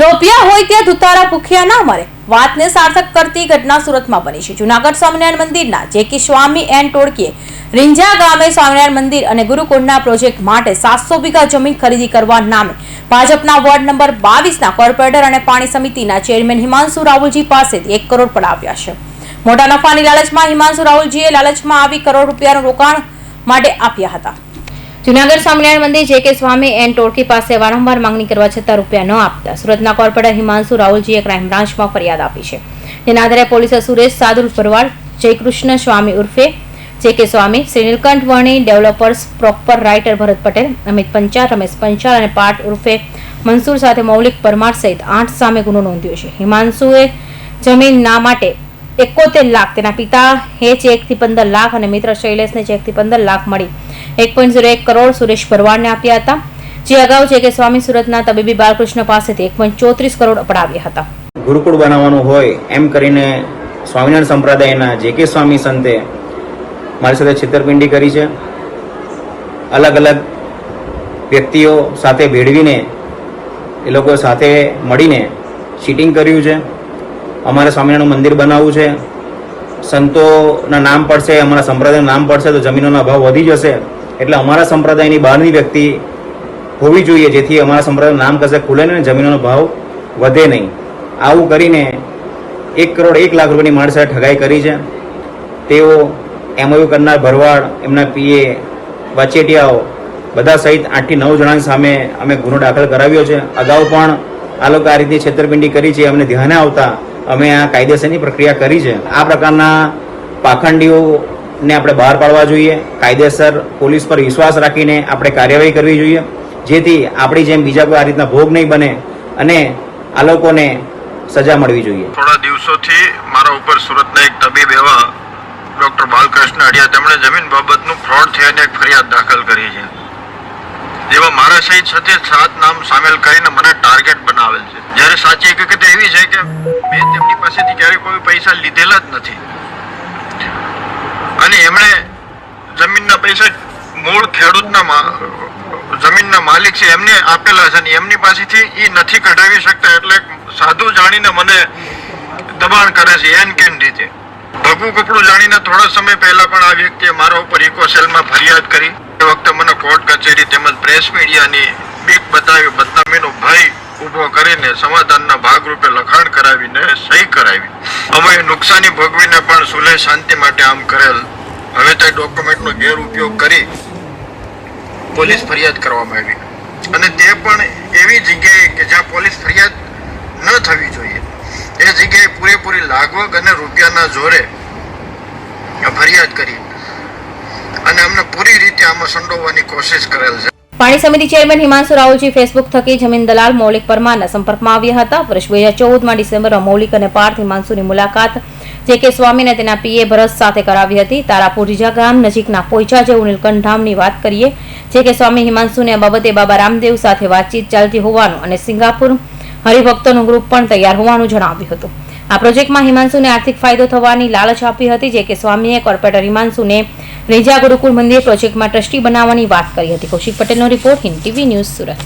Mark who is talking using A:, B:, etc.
A: લોભિયા હોય ત્યાં ધુતારા ભૂખ્યા ના મરે. વાતને સાર્થક કરતી ઘટના સુરતમાં બની છે. જુનાગઢ સ્વામિનારાયણ મંદિરના જે કે સ્વામી એન ટોળકીએ રીંઝા ગામે સ્વામિનારાયણ મંદિર અને ગુરુકુળના પ્રોજેક્ટ માટે સાતસો વીઘા જમીન ખરીદી કરવા નામે ભાજપના વોર્ડ નંબર બાવીસના કોર્પોરેટર અને પાણી સમિતિના ચેરમેન હિમાંશુ રાહુલજી પાસેથી એક કરોડ પડાવ્યા છે. મોટા નફાની લાલચમાં હિમાંશુ રાહુલજીએ લાલચમાં આવી કરોડ રૂપિયાનું રોકાણ માટે આપ્યા હતા. જુનાગઢ સ્વામિનારાયણ મંદિર જે કે સ્વામી એન ટોળકી પાસે વારંવાર માંગણી કરવા છતાં રૂપિયા ન આપતા. સુરતના કોર્પોરેટર હિમાંશુ રાહુલજીએ ક્રાઇમ બ્રાન્ચમાં ફરિયાદ આપી છે. જેના આધારે પોલીસે સુરેશ સાદુલ ભરવાડ, જયકૃષ્ણ સ્વામી ઉર્ફે જે કે Swami Shri Nilkanth Varni, developers, proper writer Bharat Patel, Amit Panchal, Ramesh Panchal અને પાટ ઉર્ફે મનસુર સાથે મૌલિક પરમાર સહિત આઠ સામે ગુનો નોંધ્યો છે. હિમાંશુએ જમીન ના માટે એકોતેર લાખ, તેના પિતા હે ચેકથી પંદર લાખ અને મિત્ર શૈલેષને ચેકથી પંદર લાખ મળી એક પોઈન્ટ ઝીરો એક કરોડ સુરેશ ભરવાડને આપ્યા હતા. જે અગાઉ છે કે સ્વામી સુરતના તબીબી બાલકૃષ્ણ પાસેથી એક પોઈન્ટ ચોત્રીસ કરોડ અપડાવ્યા હતા.
B: ગુરુકુળ બનાવવાનું હોય એમ કરીને સ્વામિનારાયણ સંપ્રદાયના જે કે સ્વામી સંતે મારી સાથે છેતરપિંડી કરી છે. અલગ અલગ વ્યક્તિઓ સાથે ભેળવીને એ લોકો સાથે મળીને ચીટિંગ કર્યું છે. અમારે સ્વામિનારાયણ મંદિર બનાવવું છે. સંતોના નામ પડશે, અમારા સંપ્રદાયનું નામ પડશે, તો જમીનોનો અભાવ વધી જશે. એટલે અમારા સંપ્રદાયની બહારની વ્યક્તિ હોવી જોઈએ, જેથી અમારા સંપ્રદાયનું નામ કશે ખુલે ને જમીનનો ભાવ વધે નહીં. આવું કરીને એક કરોડ એક લાખ રૂપિયાની મારી ઠગાઈ કરી છે. તેઓ એમઓયુ કરનાર ભરવાડ, એમના પીએ વચેટિયાઓ બધા સહિત આઠથી નવ જણાની સામે અમે ગુનો દાખલ કરાવ્યો છે. અગાઉ પણ આ લોકો આ રીતે છેતરપિંડી કરી છે, અમને ધ્યાને આવતા અમે આ કાયદેસરની પ્રક્રિયા કરી છે. આ પ્રકારના પાખંડીઓને આપણે બહાર પાડવા જોઈએ. કાયદેસર પોલીસ પર વિશ્વાસ રાખીને આપણે કાર્યવાહી કરવી જોઈએ. જેથી આપણી જેમ બીજા કોઈ આ રીતના ભોગ નહીં બને અને આ લોકોને સજા મળવી જોઈએ.
C: થોડા દિવસોથી મારા ઉપર સુરતના એક તબીબ એવા ડોક્ટર બાલકૃષ્ણ અડિયા તેમણે જમીન બાબતનું ફ્રોડ થયાની એક ફરિયાદ દાખલ કરી છે. જેમાં મારા સહિત સાથે સાત નામ સામેલ કરીને મને ટાર્ગેટ બનાવેલ છે. જ્યારે સાચી હકીકત એવી છે કે મેં તેમની પાસેથી ક્યારેય કોઈ પૈસા લીધેલા જ નથી. અને એમણે જમીનના પૈસા મૂળ ખેડૂતના જમીનના માલિક છે, એમને આપેલા છે અને એમની પાસેથી એ નથી કઢાવી શકતા એટલે સાધુ જાણીને મને દબાણ કરે છે, એન કેન રીતે. ભગવું કપડું જાણીને થોડા સમય પહેલા પણ આ વ્યક્તિએ મારા ઉપર ઇકો સેલમાં ફરિયાદ કરી. એ વખતે મને કોર્ટ કચેરી તેમજ પ્રેસ મીડિયાની બીક બતાવી, બદનામીનો ભય ઊભો કરીને સમાધાનના ભાગરૂપે લખાણ કરાવીને સહી કરાવી. અમે નુકસાની ભોગવીને પણ સુલે શાંતિ માટે આમ કરેલ હવે તે ડોક્યુમેન્ટનો ગેરઉપયોગ કરી પોલીસ ફરિયાદ કરવામાં આવી. અને તે પણ એવી જગ્યાએ કે જ્યાં પોલીસ ફરિયાદ ન થવી જોઈએ. એ જગ્યાએ પૂરેપૂરી લાગવગ અને રૂપિયાના જોરે ફરિયાદ કરી. અને અમને પૂરી રીતે આમાં સંડોવવાની કોશિશ કરેલ છે.
A: પાણી સમિતિ ચેરમેન હિમાંશુ રાવલજી ફેસબુક થકી જમીન દલાલ મૌલિક પરમારના સંપર્કમાં આવ્યા હતા. વર્ષ બે હજાર ચૌદમાં ડિસેમ્બરમાં મૌલિક અને પાર્થ હિમાંશુની મુલાકાત જે કે સ્વામીને તેના પીએ ભરત સાથે કરાવી હતી. તારાપુર રીજા ગામ નજીકના પોઈચા જેવું નીલકંઠ ધામની વાત કરીએ, જે કે સ્વામી હિમાંશુને આ બાબતે બાબા રામદેવ સાથે વાતચીત ચાલતી હોવાનું અને સિંગાપુર હરિભક્તોનું ગ્રુપ પણ તૈયાર હોવાનું જણાવ્યું હતું. આ પ્રોજેક્ટમાં હિમાંશુને આર્થિક ફાયદો થવાની લાલચ આપી હતી, જે કે સ્વામીએ, કોર્પોરેટર હિમાંશુને રેજા ગુરુકુળ મંદિર પ્રોજેક્ટમાં ટ્રસ્ટી બનાવવાની વાત કરી હતી. કૌશિક પટેલનો report Hind TV news Surat.